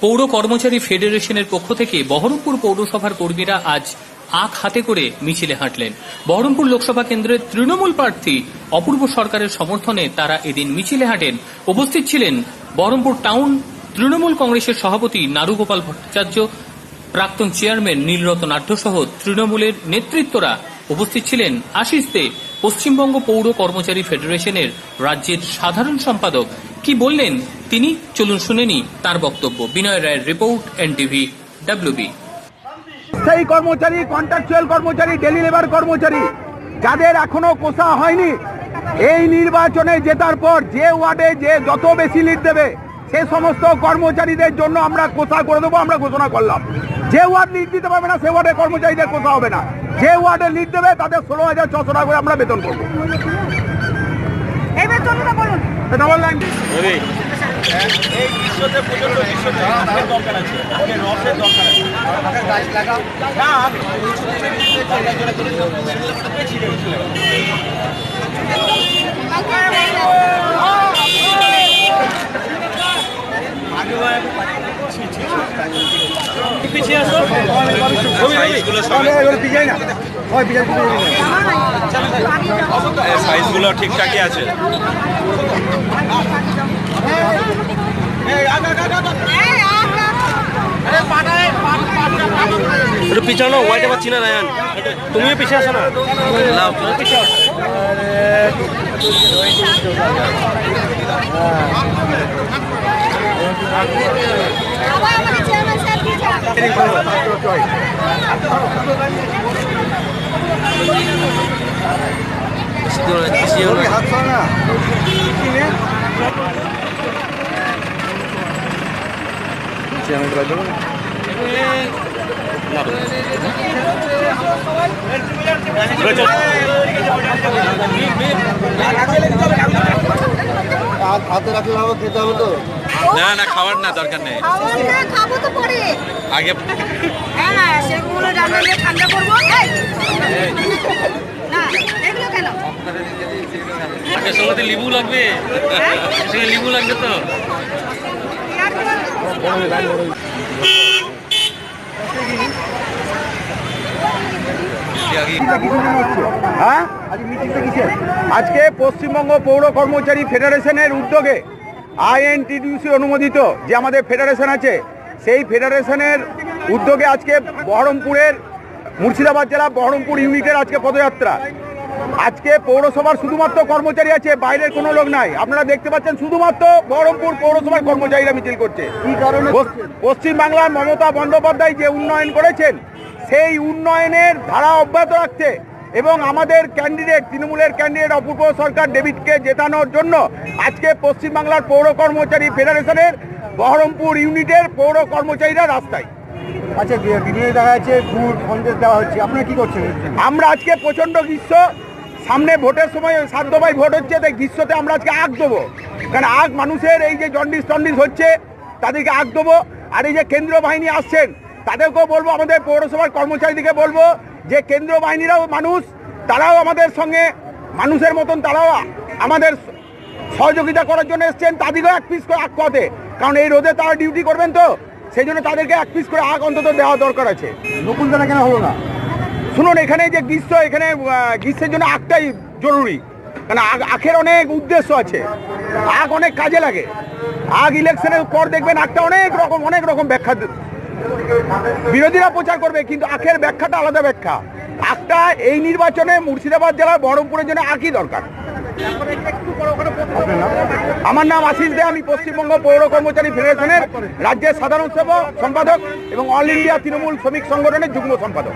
পৌর কর্মচারী ফেডারেশনের পক্ষ থেকে বহরমপুর পৌরসভার কর্মীরা আজ আখ হাতে করে মিছিলে হাঁটলেন। বহরমপুর লোকসভা কেন্দ্রের তৃণমূল প্রার্থী অপূর্ব সরকারের সমর্থনে তারা এদিন মিছিলে হাঁটেন। উপস্থিত ছিলেন বহরমপুর টাউন তৃণমূল কংগ্রেসের সভাপতি নারুগোপাল ভট্টাচার্য, প্রাক্তন চেয়ারম্যান নীলরতন নাট্য সহ তৃণমূলের নেতৃত্বরা। উপস্থিত ছিলেন আশিস দে পশ্চিমবঙ্গ পৌর কর্মচারী ফেডারেশনের রাজ্যের সাধারণ সম্পাদক। কি বললেন তিনি? চলুন শুনেনি তার বক্তব্য। বিনয় রায়ের রিপোর্ট, এনটিভি ডাব্লিউবি স্থায়ী কর্মচারী কন্ট্রাকচুয়াল কর্মচারী ডেলি লেবার কর্মচারী, যাদের এখনও কোষা হয়নি, এই নির্বাচনে জেতার পর যে ওয়ার্ডে যে যত বেশি লিড দেবে সে সমস্ত কর্মচারীদের জন্য আমরা কোষা করে দেবো? আমরা ঘোষণা করলাম। যে ওয়ার্ড লিড দিতে পারবে না সে ওয়ার্ডে কর্মচারীদের কোষা হবে না। যে ওয়ার্ডে লিড দেবে তাদের ষোলো হাজার ছশো টাকা করে আমরা বেতন করব। এই বেতনটা বলুন ডবল লাইন এই গ্রীষ্মতে প্রচণ্ড গ্রীষ্মতে আখের দরকার আছে আখের রসের দরকার আছে গাছ লাগাও না পিছিয়ে আসো সাইজগুলো ঠিকঠাকই আছে। একটু পিছানো ওয়াইটে পাচ্ছি না রায়ান। তুমিও পিছিয়ে আসো না? পিছিয়ে আসো আবার আমাদের চেয়ারম্যান স্যার হাতে রাখলে হবে খেতে হবে তো। না না খাবার না দরকার নেই। আগে হ্যাঁ সেগুলো রান্না দিয়ে ঠান্ডা করব এই! না এগুলো কেন আগে লিবু লাগবে? সঙ্গে লিবু লাগবে তো? হ্যাঁ? আজকে পশ্চিমবঙ্গ পৌর কর্মচারী ফেডারেশনের উদ্যোগে আইএনটিডিউসি অনুমোদিত যে আমাদের ফেডারেশন আছে, সেই ফেডারেশনের উদ্যোগে আজকে বহরমপুরের মুর্শিদাবাদ জেলা বহরমপুর ইউনিটের আজকে পদযাত্রা। আজকে পৌরসভার শুধুমাত্র কর্মচারী আছে বাইরের কোনো লোক নাই। আপনারা দেখতে পাচ্ছেন শুধুমাত্র বহরমপুর পৌরসভার কর্মচারীরা মিছিল করছে। কি কারণে পশ্চিম বাংলার মমতা বন্দ্যোপাধ্যায় যে উন্নয়ন করেছেন সেই উন্নয়নের ধারা অব্যাহত রাখতে এবং আমাদের ক্যান্ডিডেট তৃণমূলের ক্যান্ডিডেট অপূর্ব সরকার ডেভিডকে জেতানোর জন্য আজকে পশ্চিমবাংলার পৌর কর্মচারী ফেডারেশনের বহরমপুর ইউনিটের পৌর কর্মচারীরা রাস্তায়। আচ্ছা বিভিন্ন দেখা যাচ্ছে গুড় সন্দেশ দেওয়া হচ্ছে আপনারা কি করছেন? আমরা আজকে প্রচণ্ড গ্রীষ্ম সামনে ভোটের সময় সাত দফায় ভোট হচ্ছে, তাই গ্রীষ্মতে আমরা আজকে আগ দেবো। কারণ আগ মানুষের এই যে জন্ডিস টন্ডিস হচ্ছে, তাদেরকে আগ দেবো। আর এই যে কেন্দ্রীয় বাহিনী আসছেন, তাদেরকেও বলব, আমাদের পৌরসভার কর্মচারীদেরকে বলব যে কেন্দ্রীয় বাহিনীরাও মানুষ, তারাও আমাদের সঙ্গে, মানুষের মতন তারাও আমাদের সহযোগিতা করার জন্য এসছেন। তাদেরকেও এক পিস করে আগ খাওয়াতে। কারণ এই রোদে তারা ডিউটি করবেন তো, সেই জন্য তাদেরকে এক পিস করে আগ অন্তত দেওয়া দরকার আছে। নকুল দানা কেন হলো না? শুনুন, এখানে যে গ্রীষ্ম, এখানে গ্রীষ্মের জন্য আখটাই জরুরি। কারণ আখের অনেক উদ্দেশ্য আছে। আগ অনেক কাজে লাগে। আগ ইলেকশনের পর দেখবেন আখটা অনেক রকম অনেক রকম ব্যাখ্যা বিরোধীরা প্রচার করবে, কিন্তু আখের ব্যাখ্যাটা আলাদা ব্যাখ্যা। আখটা এই নির্বাচনে মুর্শিদাবাদ জেলার বহরমপুরের জন্য আখই দরকার। আমার নাম আশিস দে, আমি পশ্চিমবঙ্গ পৌর কর্মচারী ফেডারেশনের রাজ্যের সাধারণ সম্পাদক এবং অল ইন্ডিয়া তৃণমূল শ্রমিক সংগঠনের যুগ্ম সম্পাদক।